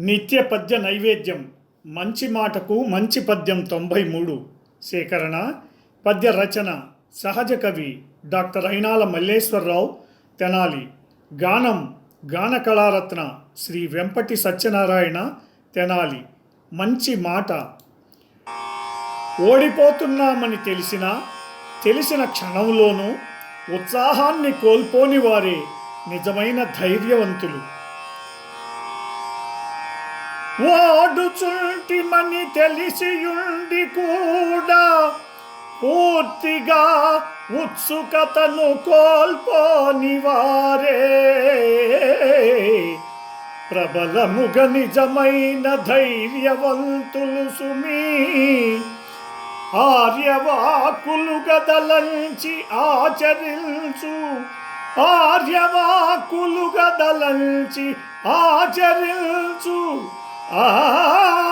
నిత్య పద్య నైవేద్యం. మంచి మాటకు మంచి పద్యం తొంభై మూడు. సేకరణ పద్య రచన సహజ కవి డాక్టర్ అయినాల మల్లేశ్వరరావు తెనాలి. గానం గాన కళారత్న శ్రీ వెంపటి సత్యనారాయణ తెనాలి. మంచి మాట. ఓడిపోతున్నామని తెలిసినా తెలిసిన క్షణంలోనూ ఉత్సాహాన్ని కోల్పోని వారే నిజమైన ధైర్యవంతులు. ఓడుచుంటిమని తెలిసియుండి కూడా పూర్తిగా ఉత్సుకతను కోల్పోని వారే. ప్రబలముగ నిజమైన ధైర్యవంతులు సుమీ ఆర్యవాకులు గదలంచి ఆచరించు ఆర్యవాకులు గదలంచి ఆచరించు. 啊。